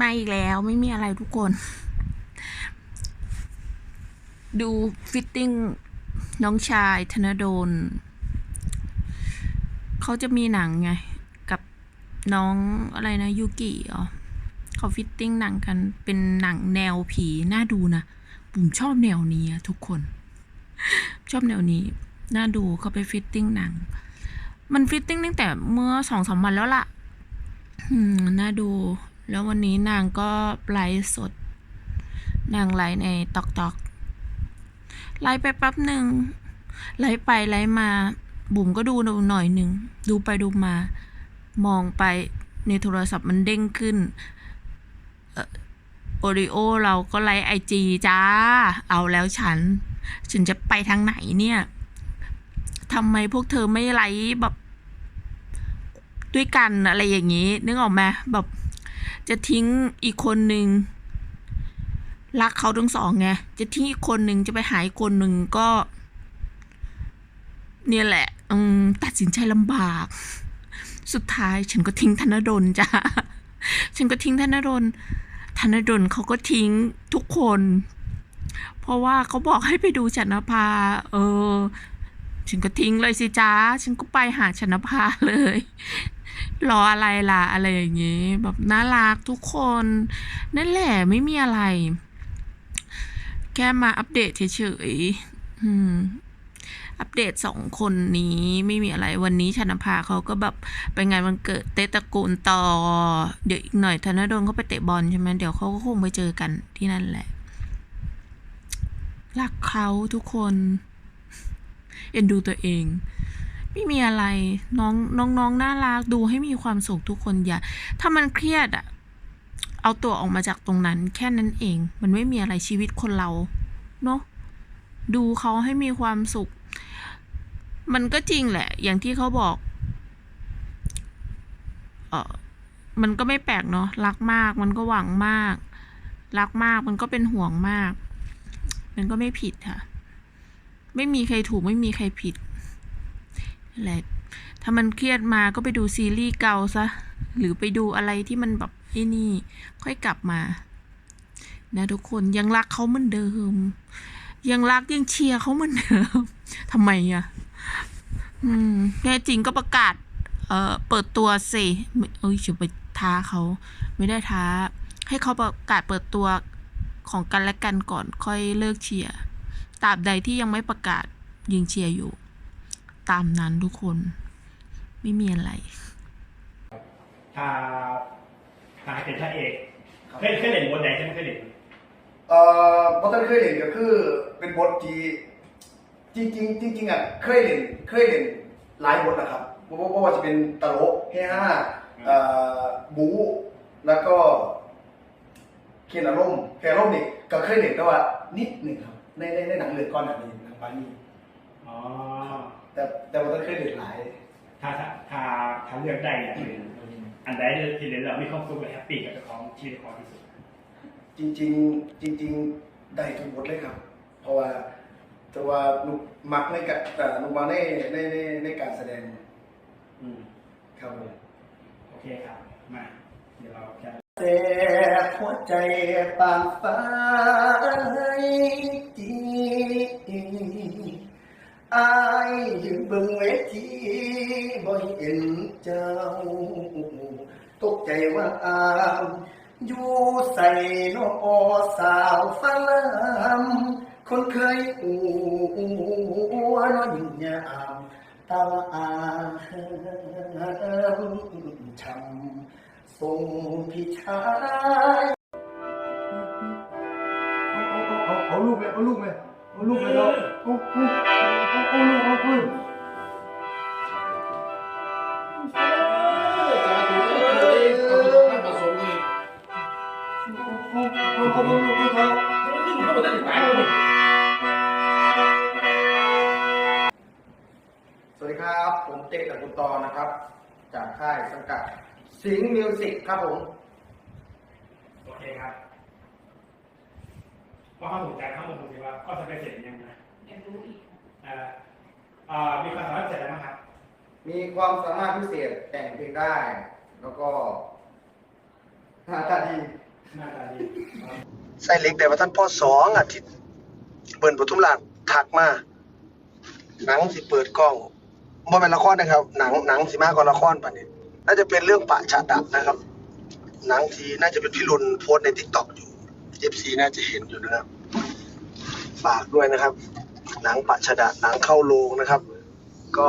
มาอีกแล้วไม่มีอะไรทุกคน ดูฟิตติ้งน้องชายธนดลเขาจะมีหนังไง กับน้องอะไรนะยูกิเหรอเขาฟิตติ้งหนังกันเป็นหนังแนวผีน่าดูนะผมชอบแนวนี้ทุกคน ชอบแนวนี้ น่าดูเขาไปฟิตติ้งหนัง มันฟิตติ้งตั้งแต่เมื่อสองสามวันแล้วล่ะน่าดู แล้ววันนี้นางก็ไลฟ์สด นางไลฟ์ในตอกตอกไลฟ์ไปแป๊บหนึ่งไลฟ์ไปไลฟ์มาบุ๋มก็ดูหน่อยหนึ่งดูไปดูมา มองไปในโทรศัพท์มันเด้งขึ้นโอริโอเราก็ไลฟ์ไอจีจ้า เอาแล้วฉัน ฉันจะไปทางไหนเนี่ยทำไมพวกเธอไม่ไลฟ์แบบ ด้วยกันอะไรอย่างนี้ นึกออกไหมแบบ จะทิ้งอีกคนหนึ่งรักเขาทั้งสองไงจะทิ้งอีกคนหนึ่งจะไปหาอีกคนหนึ่งก็ เนี่ยแหละอืมตัดสินใจลำบาก สุดท้ายฉันก็ทิ้งธนดลจ้าฉันก็ทิ้งธนดลธนดลเขาก็ทิ้งทุกคน เพราะว่าเขาบอกให้ไปดูชนภาเออ ฉันก็ทิ้งเลยสิจ้าฉันก็ไปหาชนภาเลย รออะไรล่ะอะไรอย่างงี้ แบบน่ารักทุกคน นั่นแหละไม่มีอะไร แค่มาอัปเดตเฉยๆอัปเดตสองคนนี้ไม่มีอะไรวันนี้ชนภาเขาก็แบบไปงานวันเกิดเตตะกูลต่อ เดี๋ยวอีกหน่อยธนดลเขาไปเตะบอลใช่ไหมเดี๋ยวเขาก็คงไปเจอกันที่นั่นแหละ รักเขาทุกคน เอ็นดูตัวเอง ไม่มีอะไรน้องน้องน้องน่ารักดูให้มีความสุขทุกคนอย่าถ้ามันเครียดอะเอาตัวออกมาจากตรงนั้น แค่นั้นเอง มันไม่มีอะไรชีวิตคนเราเนาะดูเขาให้มีความสุข มันก็จริงแหละ อย่างที่เขาบอกเออมันก็ไม่แปลกเนาะรักมาก มันก็หวังมาก รักมากมันก็เป็นห่วงมาก มันก็ไม่ผิดค่ะ ไม่มีใครถูกไม่มีใครผิด แหละถ้ามันเครียดมาก็ไปดูซีรีส์เก่าซะ หรือไปดูอะไรที่มันแบบไอ้นี่ ค่อยกลับมา นะทุกคนยังรักเขาเหมือนเดิม ยังรักยังเชียร์เขาเหมือนเดิมทำไมอะอืมแน่จริงก็ประกาศ เอ่อ เปิดตัวสิเอ้ยจะไปท้าเขาไม่ได้ท้า ให้เขาประกาศเปิดตัวของกันและกันก่อนค่อยเลิกเชียร์ตราบใดที่ยังไม่ประกาศยิงเชียร์อยู่ ตามนั้นทุกคนไม่มีอะไรถ้าถ้าให้เป็นพระเอกเคยเคยเล่นบทไหนใช่ไหมเคยเล่นเอ่อบทที่เคยเล่นก็คือเป็นบทที่จริงจริงๆจริงๆอะเคยเล่นเคยเล่นหลายบทนะครับเพราะว่าเพราะว่าจะเป็นตลกเฮฮาเอ่อบู๊แล้วก็เคนอารมณ์เคนอารมณ์นี่ก็เคยเล่นแต่ว่านิดหนึ่งครับในในในหนังเรื่องก้อนหนังนี้หนังปานีอ๋อ แต่แต่ว่าต้องเคยเล่นหลายถ้าถ้าถ้าถ้าเลือกได้เนี่ยอันใดที่เล่นเรามีความสุขและแฮปปี้กับเจ้าของชีวิตของที่สุดจริง ๆ จริง ๆ ได้ทุกบทเลยครับ เพราะว่าแต่ว่านุกมักในการแต่นุกมักในในในในการแสดงอืมครับผมโอเคครับมาเดี๋ยวเราจะแต่หัวใจปางฟ้าจี อายยืนบิ่งเวทีบ่เห็นเจ้า ตกใจว่าอามอยู่ใส่นอสาวฟ้าลำคนเคยอูวนอนยิ่งยามตาอามช้ำส่งพี่ชายเอาเอาลูกเลยเอาลูกเลย เอาลูกเลยเราเอาเอาเอาเอาลูกเอาปืนเอาเอาเอาลูกให้เขาสวัสดีครับ ผมเต้กับคุณตอนะครับ จากค่ายสังกัดสิงห์มิวสิกครับผม โอเคครับ ก็เข้าถึงใจเข้ามาดูสิว่าก็จะไปเสร็จยังไงอยากรู้อีกเอ่อเอ่อมีความสามารถเสร็จแล้วมั้งครับ มีความสามารถพิเศษแต่งเพลงได้ แล้วก็หน้าตาดีหน้าตาดีใส่เล็กแต่ว่าท่านพ่อสองอาทิตย์เบิร์นปทุมราชถักมาหนังสิเปิดกล้องบ่เป็นละครนะครับ หนังหนังสิมากกว่าละครป่ะเนี่ยน่าจะเป็นเรื่องปะชาดับนะครับ หนังที่น่าจะเป็นพี่รุนโพสต์ในทิกตอกอยู่ เอฟซีน่าจะเห็นอยู่นะครับ ฝากด้วยนะครับ หนังปะชาดะหนังเข้าโรงนะครับ ก็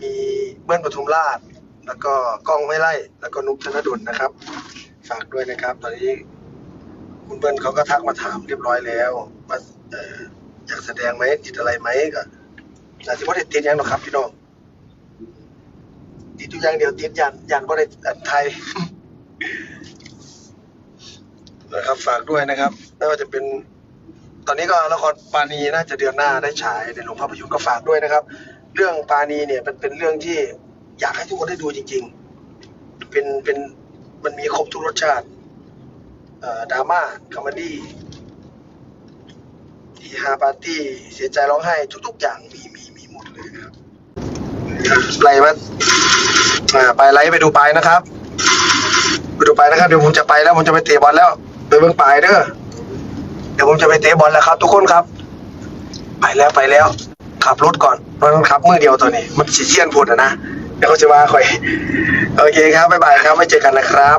มีเบิ้ลปทุมราช แล้วก็กล้องไม่ไล่ แล้วก็นุกธนดลนะครับ ฝากด้วยนะครับ ตอนนี้คุณเบิ้ลเขาก็ทักมาถามเรียบร้อยแล้วว่าเอออยากแสดงไหมติดอะไรไหมก็น่าจะว่าได้ติดยังหรอกครับพี่น้องติดอยู่อย่างเดียวติดยันยันว่าได้อันไทย นะครับ ฝากด้วยนะครับ ไม่ว่าจะเป็น ตอนนี้ก็ละครปาณีน่าจะเดือนหน้าได้ฉายในโรงภาพยนตร์ก็ฝากด้วยนะครับ เรื่องปาณีเนี่ยเป็นเป็นเรื่องที่อยากให้ทุกคนได้ดูจริง ๆ เป็นเป็นมันมีครบทุกรสชาติดราม่าคอมเมดี้ทีฮาปาร์ตี้เสียใจร้องไห้ทุก ๆ อย่างมีมีมีหมดเลยครับไล่มาไปไล่ไปดูไปนะครับ ไปดูไปนะครับ เดี๋ยวผมจะไปแล้วผมจะไปเตะบอลแล้ว ไปเบิ่งปลายเด้อเดี๋ยวผมจะไปเตะบอลแล้วครับ ทุกคนครับ ไปแล้วไปแล้ว ขับรถก่อนเพราะมันขับมือเดียวตัวนี้ มันสิเชียนพูดนะนะเดี๋ยวเขาจะว่าคอย โอเคครับบ๊ายบายครับไว้เจอกันนะครับ